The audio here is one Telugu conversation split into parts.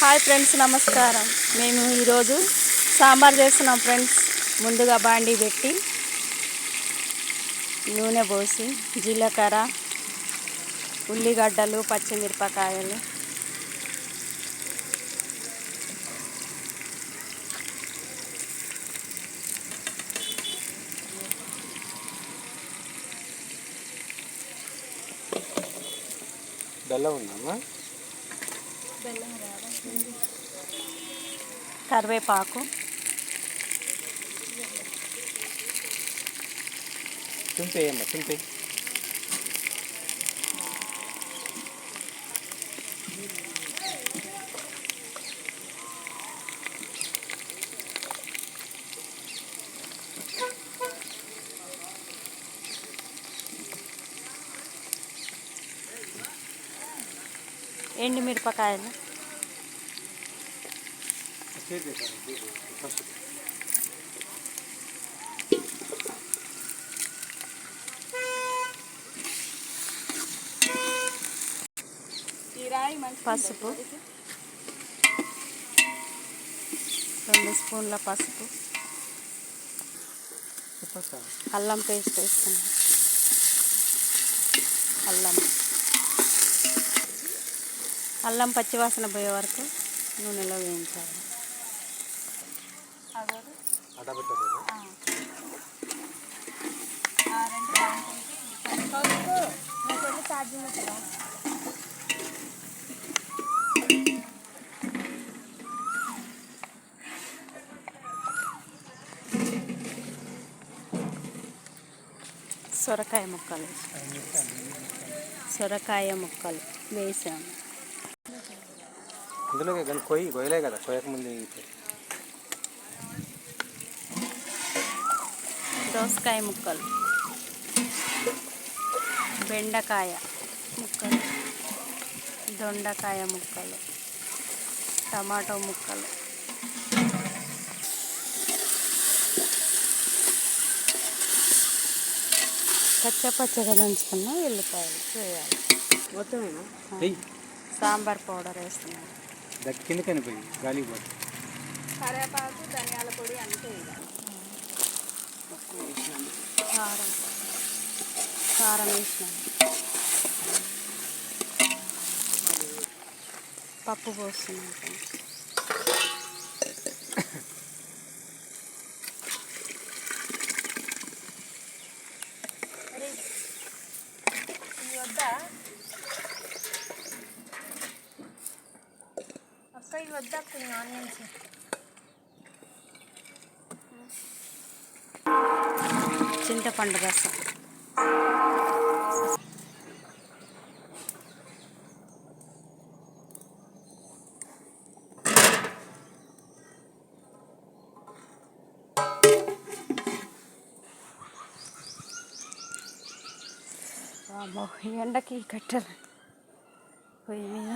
హాయ్ ఫ్రెండ్స్ నమస్కారం. మేము ఈరోజు సాంబార్ చేస్తున్నాం ఫ్రెండ్స్. ముందుగా బాండీ పెట్టి నూనె పోసి జీలకర్ర ఉల్లిగడ్డలు పచ్చిమిరపకాయలు. బెల్లం ఉందమ్మా కరివేపాకు. తుంపేయమ్మా తుంపే ఎండు మిరపకాయలు పసుపు. రెండు స్పూన్ల పసుపు. అల్లం పేస్ట్ వేస్తున్నాం అల్లం. అల్లం పచ్చివాసన పోయే వరకు నూనెలో వేయించాలి. సొరకాయ ముక్కలు. సొరకాయ ముక్కలు వేసాము అందులో కానీ కొయ్యి కొయ్యలే కదా కొయ్యక దోసకాయ ముక్కలు. బెండకాయ ముక్కలు. దొండకాయ ముక్కలు. టమాటో ముక్కలు. పచ్చపచ్చగా దంచుకున్న ఎల్లిపాయలు వేయాలి ఆ. వెయ్యి సాంబార్ పౌడర్ వేస్తున్నాను. దక్కి కిందకని పోయి గాలికి పోయి కరివేపాకు ధనియాల పొడి అంతే కారం కారం వేసినాము పప్పు పోస్తున్నాను ఫ్రెండ్స్. అక్క వద్దా కొన్ని ఆనియన్స్ చింతపండు రసం వామ్మో, ఈ ఎండకి కట్టెలు పొయ్యి మీద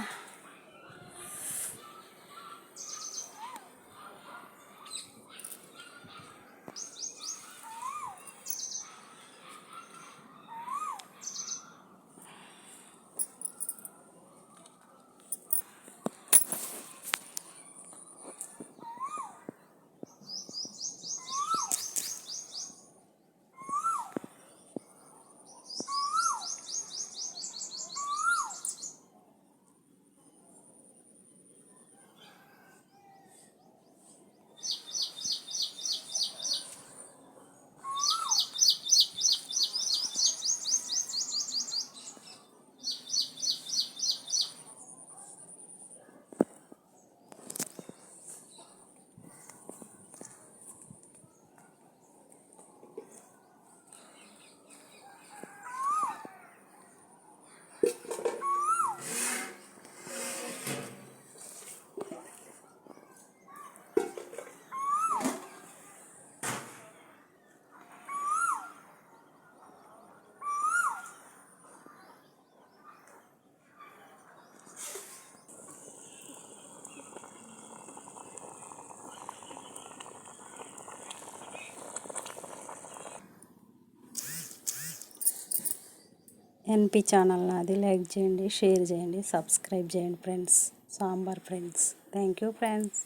ఎన్పి ఛానల్ నాది. లైక్ చేయండి షేర్ చేయండి సబ్స్క్రైబ్ చేయండి friends. Sambar friends. Thank you friends.